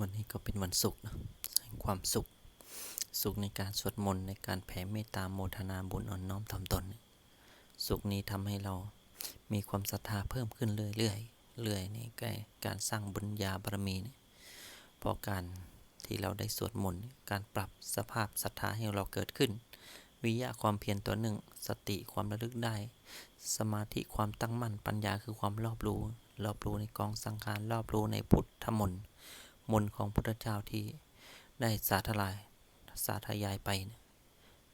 วันนี้ก็เป็นวันศุกร์นะแห่งความสุข สุขในการสวดมนต์ในการแผ่เมตตาโมทนาบุญอ่อนน้อมถ่อมตน สุขนี้ทำให้เรามีความศรัทธาเพิ่มขึ้นเรื่อยๆเรื่อยในการสร้างบุญญาบารมีเนี่ยเพราะการที่เราได้สวดมนต์การปรับสภาพศรัทธาให้เราเกิดขึ้น วิยะความเพียรตัวหนึ่ง สติความระลึกได้ สมาธิความตั้งมั่นปัญญาคือความรอบรู้ รอบรู้ในกองสังขารรอบรู้ในพุทธมนต์ มนต์ของพุทธเจ้าที่ได้สาธลายสาธยายไปนี่ย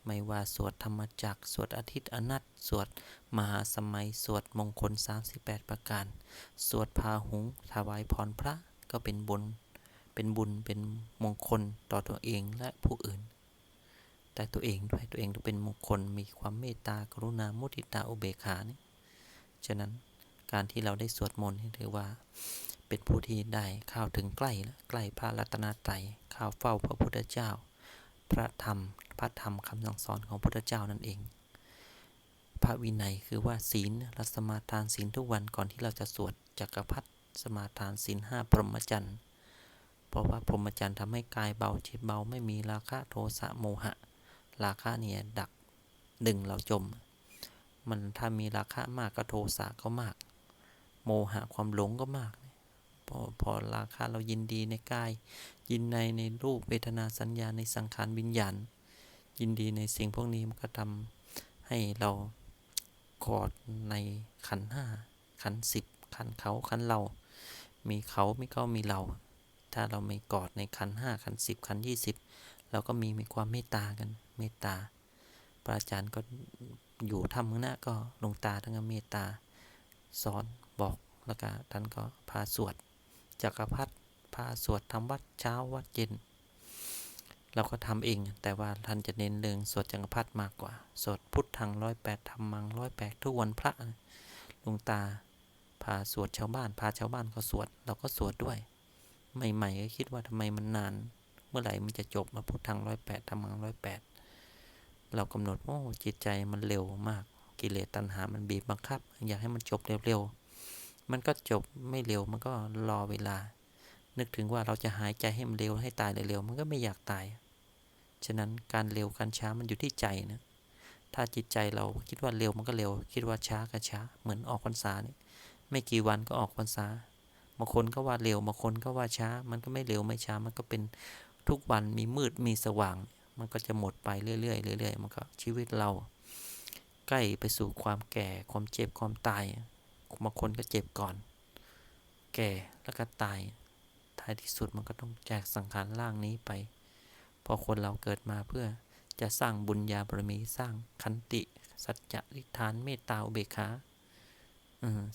ไม่ว่าสวดธรรมจักสวดอาทิตย์อนัตสวดมหาสมัย สวดมงคล 38 ประการ สวดพาหุงถวายพรพระก็เป็นบุญเป็นบุญเป็นมงคลต่อตัวเองและผู้อื่น แต่ตัวเองด้วยตัวเองต้องเป็นมงคลมีความเมตตากรุณามุทิตาอุเบกขาเนี่ยฉะนั้นการที่เราได้สวดมนต์ถือว่า เป็นผู้ที่ได้เข้าถึงใกล้ล้วใกล้พระรัตนตรัยเข้าเฝ้าพระพุทธเจ้า พระธรรม พระธรรมคำสั่งสอนของพระพุทธเจ้านั่นเอง พระวินัยคือว่าศีลรัสมาทานศีลทุกวันก่อนที่เราจะสวดจักรพรรดิสมาทานศีลห้าพรหมจรรย์เพราะว่าพรหมจรรย์ทำให้กายเบาจิตเบาไม่มีราคะโทสะโมหะ ราคะเนี่ยดักดึงเราจม มันถ้ามีราคะมากก็โทสะก็มาก โมหะความหลงก็มาก พอพอราคาเรายินดีในกาย ยินในในรูปเวทนาสัญญาในสังขารวิญญาณ ยินดีในสิ่งพวกนี้มันก็ทำให้เรากอดในขันห้าขันสิบขันเขาขันเรา มีเขาไม่เขามีเรา ถ้าเราไม่กอดในขันห้าขันสิบขันยี่สิบเราก็มีมีความเมตตากันเมตตาพระอาจารย์ก็อยู่ทำข้างหน้าก็ลงตาทั้งเมตตาสอนบอกแล้วก็ท่านก็พาสวด จักรพรรดิพาสวดทำวัดเช้าวัดเย็น เราก็ทำเอง แต่ว่าท่านจะเน้นเรื่องสวดจักรพรรดิมากกว่า สวดพุทธังร้อยแปดธรรมังร้อยแปดทุกวันพระหลวงตาพาสวดชาวบ้าน พาชาวบ้านก็สวด เราก็สวดด้วย ใหม่ๆก็คิดว่าทำไมมันนาน เมื่อไหร่มันจะจบมาพุทธังร้อยแปดธรรมังร้อยแปดเรากำหนดโอ้จิตใจมันเร็วมาก กิเลสตัณหามันบีบบังคับ อยากให้มันจบเร็วๆ มันก็จบไม่เร็วมันก็รอเวลา นึกถึงว่าเราจะหายใจให้มันเร็วให้ตายเร็วมันก็ไม่อยากตาย ฉะนั้นการเร็วการช้ามันอยู่ที่ใจนะถ้าจิตใจเราคิดว่าเร็วมันก็เร็ว คิดว่าช้าก็ช้า เหมือนออกพรรษานี่ไม่กี่วันก็ออกพรรษาบางคนก็ว่าเร็วบางคนก็ว่าช้า มันก็ไม่เร็วไม่ช้า มันก็เป็นทุกวันมีมืดมีสว่าง มันก็จะหมดไปเรื่อยๆเรื่อยๆมันก็ชีวิตเรา ใกล้ไปสู่ความแก่ความเจ็บความตาย บางคนก็เจ็บก่อน แก่แล้วก็ตาย ท้ายที่สุดมันก็ต้องแจกสังขารร่างนี้ไป พอคนเราเกิดมาเพื่อจะสร้างบุญญาบารมีสร้างคันติ สัจจะริทานเมตตาอุเบกขา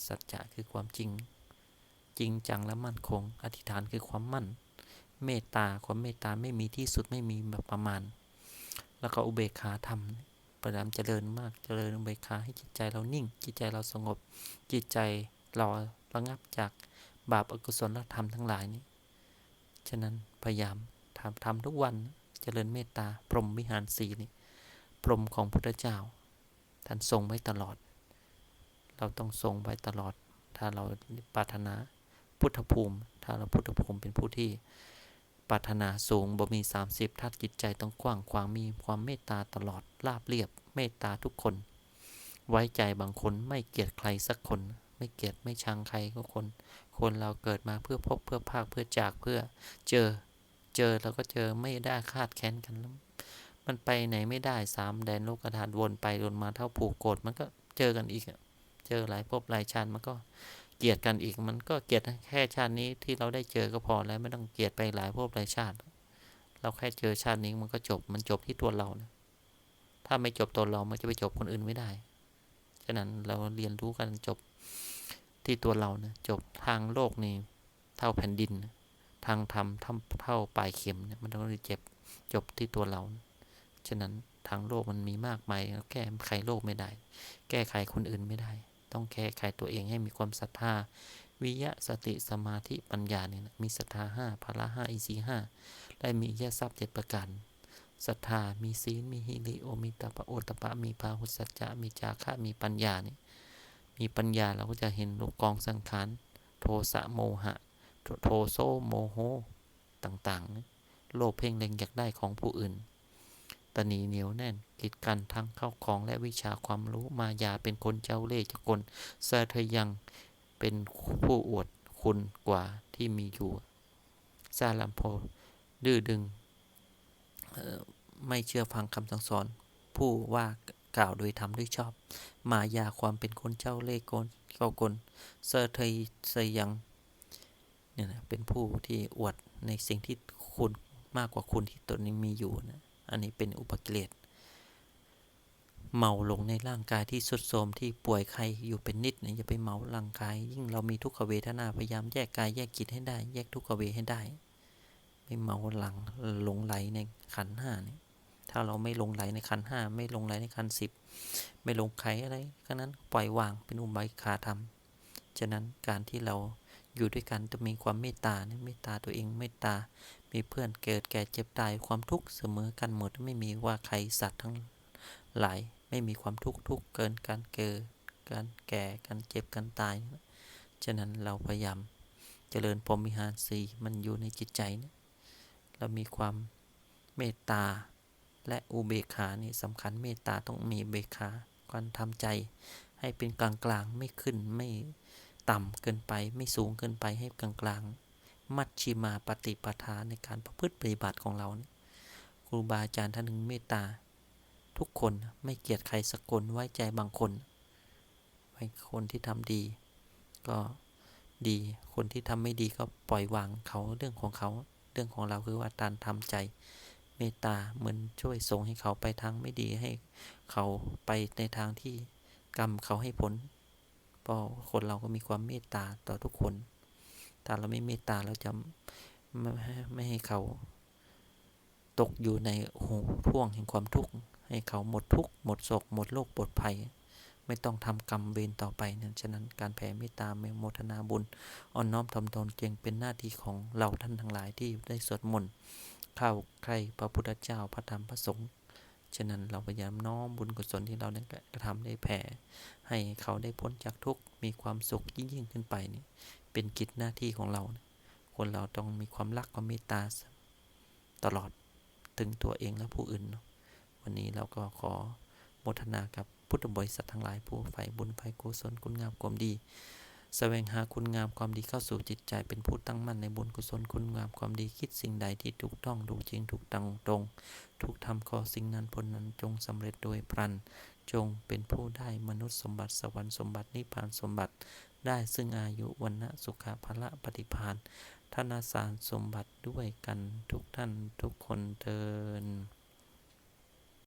สัจจะคือความจริง จริงจังและมั่นคง อธิษฐานคือความมั่น เมตตาความเมตตาไม่มีที่สุดไม่มีแบบประมาณ แล้วก็อุเบกขาธรรม พยายามเจริญมาก เจริญอุเบกขาให้จิตใจเรานิ่ง จิตใจเราสงบ จิตใจเราระงับจากบาปอกุศลธรรมทั้งหลายนี้ ฉะนั้นพยายามทำทำทุกวันเจริญเมตตา พรหมวิหารสีนี่ พรหมของพุทธเจ้า ท่านทรงไว้ตลอด เราต้องทรงไว้ตลอด ถ้าเราปรารถนาพุทธภูมิ ถ้าเราพุทธภูมิเป็นผู้ที่ รารถนาสูงบ่มี 30ทัดจิตใจต้องกว้างขวางมีความเมตตาตลอดราบเรียบ เมตตาทุกคน ไว้ใจบางคนไม่เกลียดใครสักคน ไม่เกลียดไม่ชังใครก็คน คนเราเกิดมาเพื่อพบเพื่อภาคเพื่อจากเพื่อเจอ เจอแล้วก็เจอไม่ได้คาดแค้นกันแล้วมันไปไหนไม่ได้สามแดนโลกธาตุวนไปวนมาเท่าผูกโกรธมันก็เจอกันอีกเจอหลายภพหลายชาติมันก็ เกลียดกันอีก มันก็เกลียดแค่ชาตินี้ที่เราได้เจอก็พอแล้วไม่ต้องเกลียดไปหลายภพหลายชาติ เราแค่เจอชาตินี้มันก็จบมันจบที่ตัวเรานะถ้าไม่จบตัวเรา มันจะไปจบคนอื่นไม่ได้ ฉะนั้นเราเรียนรู้กันจบที่ตัวเรานะจบทางโลกนี่เท่าแผ่นดิน ทางธรรมเท่าปลายเข็มเนี่ยมันต้องเจ็บจบที่ตัวเรานะฉะนั้นทางโลกมันมีมากมายแก้ไขโลกไม่ได้ แก้ไขคนอื่นไม่ได้ ต้องแก้ไขตัวเองให้มีความศรัทธา วิยะสติสมาธิปัญญาเนี่ยมีศรัทธาห้าพละห้าอิสีห้าได้มียะทรัพย์เจ็ดประการศรัทธา มีศีล มีฮิริโอมีตปะโอตปะ มีพาหุสัจจะ มีจาคะ มีปัญญาเนี่ยมีปัญญาเราก็จะเห็นลูกกองสังขาร โทสะโมหะ โทโซโมโห ต่างๆ โลภเพ่งเล็งอยากได้ของผู้อื่น ตนีเหนียวแน่นกีดกันทั้งเข้าของและวิชาความรู้มายาเป็นคนเจ้าเล่ห์เจ้ากลเสเธยังเป็นผู้อวดคุณกว่าที่มีอยู่ซาลัมโพดื้อดึงไม่เชื่อฟังคำสั่งสอน ผู้ว่ากล่าวโดยทำด้วยชอบ มายาความเป็นคนเจ้าเล่ห์กลเจ้ากลเซอร์เทยเซยังเนี่ยนะเป็นผู้ที่อวดในสิ่งที่คุณมากกว่าคุณที่ตนนี้มีอยู่นะ อันนี้เป็นอุปกิเลสเมาหลงในร่างกายที่สุดโทมที่ป่วยใครอยู่เป็นนิดเนี่ยอย่าไปเมาร่างกาย ยิ่งเรามีทุกขเวทนาพยายามแยกกายแยกจิตให้ได้ แยกทุกขเวทให้ได้ ไม่เมาหลังหลงไหลในขันห้าเนี่ยถ้าเราไม่หลงไหลในขันห้าไม่หลงไหลในขันสิบไม่หลงไขอะไรก็นั้นปล่อยวางเป็นอุบายขาธรรมฉะนั้นการที่เราอยู่ด้วยกันจะมีความเมตตาเนี่ยเมตตาตัวเองเมตตา มีเพื่อนเกิดแก่เจ็บตายความทุกข์เสมอกันหมดไม่มีว่าใครสัตว์ทั้งหลายไม่มีความทุกข์ทุกเกินการเกิดการแก่การเจ็บการตาย ฉะนั้นเราพยายามเจริญพรหมิหารสีมันอยู่ในจิตใจเนี่ยเรามีความเมตตาและอุเบกขานี่สำคัญเมตตาต้องมีเบกขาการทำใจให้เป็นกลางกลางๆไม่ขึ้นไม่ต่ำเกินไปไม่สูงเกินไปให้กลางกลางๆ มัชชิมาปฏิปทาในการประพฤติปฏิบัติของเรา ครูบาอาจารย์ท่านหนึ่งเมตตา ทุกคนไม่เกลียดใครสักคนไว้ใจบางคนไว้คนที่ทำดี ก็ดีคนที่ทำไม่ดีก็ปล่อยวางเขาเรื่องของเขาเรื่องของเราคือว่าการทำใจเมตตาเหมือนช่วยส่งให้เขาไปทางไม่ดีให้เขาไปในทางที่กรรมเขาให้ผลเพราะคนเราก็มีความเมตตาต่อทุกคน ถ้าเราไม่เมตตาเราจะไม่ให้เขาตกอยู่ในห่วงพ่วงแห่งความทุกข์ให้เขาหมดทุกข์หมดโศกหมดโรคปลดภัย ไม่ต้องทำกรรมเวรต่อไปนั่นฉะนั้นการแผ่เมตตาเมโมทนาบุญอ่อนน้อมทำตนจึงเป็นหน้าที่ของเราท่านทั้งหลายที่ได้สวดมนต์เข้าใครพระพุทธเจ้าพระธรรมพระสงฆ์ฉะนั้นเราพยายามน้อมบุญกุศลที่เราได้กระทำได้แผ่ให้เขาได้พ้นจากทุกข์มีความสุขยิ่งยิ่งขึ้นไปนี่ เป็นกิจหน้าที่ของเรา คนเราต้องมีความรักความเมตตาตลอดถึงตัวเองและผู้อื่นเนาะวันนี้เราก็ขอโมทนากับพุทธบริษัททั้งหลายผู้ใฝ่บุญใฝ่กุศลคุณงามความดีแสวงหาคุณงามความดีเข้าสู่จิตใจเป็นผู้ตั้งมั่นในบุญกุศลคุณงามความดีคิดสิ่งใดที่ถูกต้องถูกจริงถูกตังตรง ถูกทำขอสิ่งนั้นผลนั้นจงสำเร็จโดยพลัน จงเป็นผู้ได้มนุษย์สมบัติสวรรค์สมบัตินิพพานสมบัติ ได้ซึ่งอายุวันนะสุขภละปฏิพานธนาสารสมบัติด้วยกันทุกท่านทุกคนเทิน